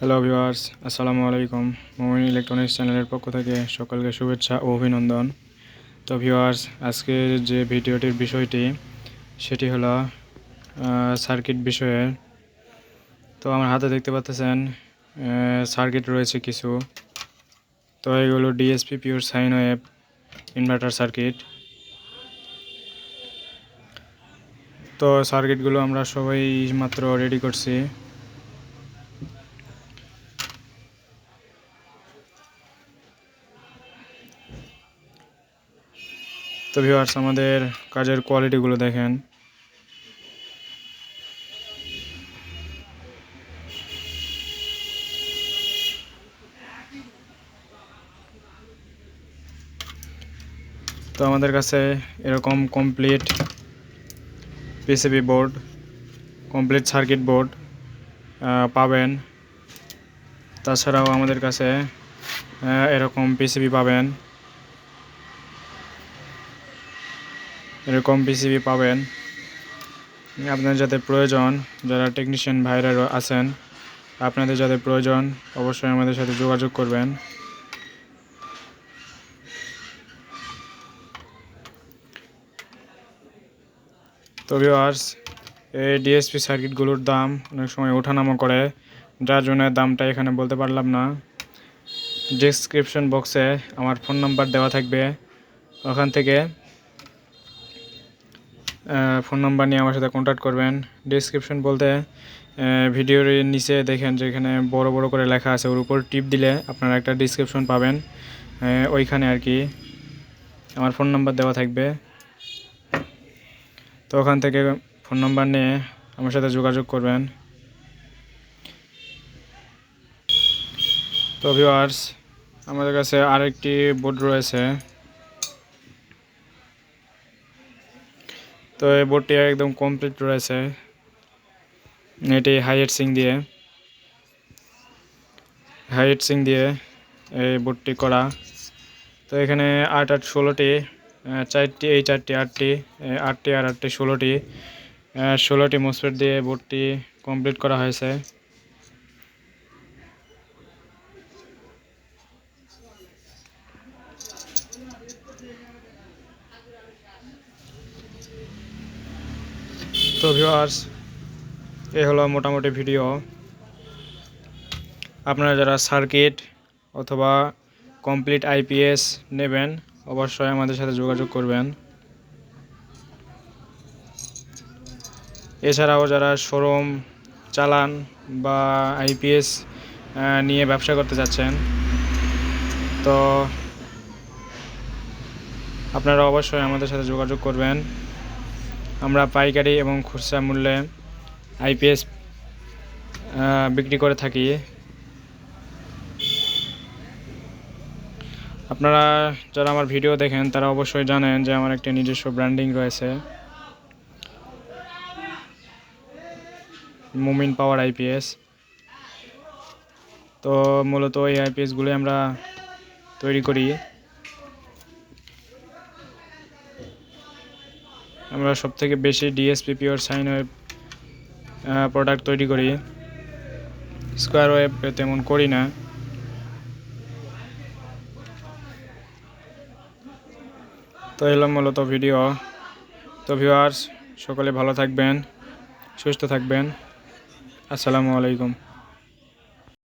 Hello viewers আসসালামু আলাইকুম মোমিন ইলেকট্রনিক্স চ্যানেলের পক্ষ থেকে সকলকে শুভেচ্ছা ও অভিনন্দন। তো ভিউয়ার্স আজকে যে ভিডিওটির বিষয়টি, সেটি হলো সার্কিট বিষয়ে। তো, আমার হাতে দেখতে পাচ্ছেন সার্কিট রয়েছে কিছু। তো, এগুলো DSP pure sine wave inverter circuit তো সার্কিটগুলো আমরা সবাই মাত্র রেডি করছি। তো ভিউয়ার্স আমাদের কাজের কোয়ালিটিগুলো দেখেন। তো আমাদের কাছে এরকম complete PCB board complete circuit board পাবেন। তাছাড়াও আমাদের কাছে এরকম পিসিবি পাবেন। এরকম পিসিবি পাবেন। আপনার যাদের প্রয়োজন, যারা টেকনিশিয়ান ভাইরা আছেন, আপনাদের যাদের প্রয়োজন, অবশ্যই আমাদের সাথে যোগাযোগ করবেন। তো ভিওয়ার্স এই ডিএসপি সার্কিটগুলোর দাম অনেক সময় ওঠানামা করে, যার জন্য দামটা এখানে বলতে পারলাম না। ডিসক্রিপশন বক্সে আমার ফোন নাম্বার দেওয়া থাকবে। ওখান থেকে ফোন নাম্বার নিয়ে আমার সাথে কন্ট্যাক্ট করবেন। ডিসক্রিপশন বলতে ভিডিওর নিচে দেখেন যে এখানে বড় বড় করে লেখা আছে, ওর উপর টিপ দিলে আপনারা একটা ডিসক্রিপশন পাবেন। ওইখানে আর কি আমার ফোন নাম্বার দেওয়া থাকবে। তো ওখান থেকে ফোন নাম্বার নিয়ে আমার সাথে যোগাযোগ করবেন। তো ভিওয়ার্স আমাদের কাছে আরেকটি বোর্ড রয়েছে। তো এই বোর্ডটি একদম কমপ্লিট রয়েছে। এটি হাইট সিং দিয়ে। হাইট সিং দিয়ে এই বোর্ডটি করা। তো এখানে আট আট ষোলোটি চারটি, এই চারটি, আটটি আটটি আর আটটি ষোলোটি ষোলোটি মোসপেট দিয়ে বোর্ডটি কমপ্লিট করা হয়েছে। তো ভিউয়ার্স এই হলো মোটামুটি ভিডিও আপনারা যারা সার্কিট অথবা কমপ্লিট আইপিএস নেবেন, অবশ্যই আমাদের সাথে যোগাযোগ করবেন। এছাড়াও যারা শোরুম চালান বা আইপিএস নিয়ে ব্যবসা করতে যাচ্ছেন, তো আপনারা অবশ্যই আমাদের সাথে যোগাযোগ করবেন। আমরা পাইকারি এবং খুচরা মূল্যে আইপিএস বিক্রি করে থাকি। আপনারা যারা আমার ভিডিও দেখেন, তারা অবশ্যই জানেন যে আমার একটি নিজস্ব ব্র্যান্ডিং রয়েছে। মুমিন পাওয়ার আইপিএস তো মূলত এই আইপিএসগুলি আমরা তৈরি করি। আমরা সব থেকে বেশি DSP pure sine wave product তৈরি করি। স্কোয়ার ওয়েব তেমন করি না। তো এলাম মূলত ভিডিও। তো ভিউয়ার্স, সকলে ভালো থাকবেন, সুস্থ থাকবেন। আসসালামু আলাইকুম।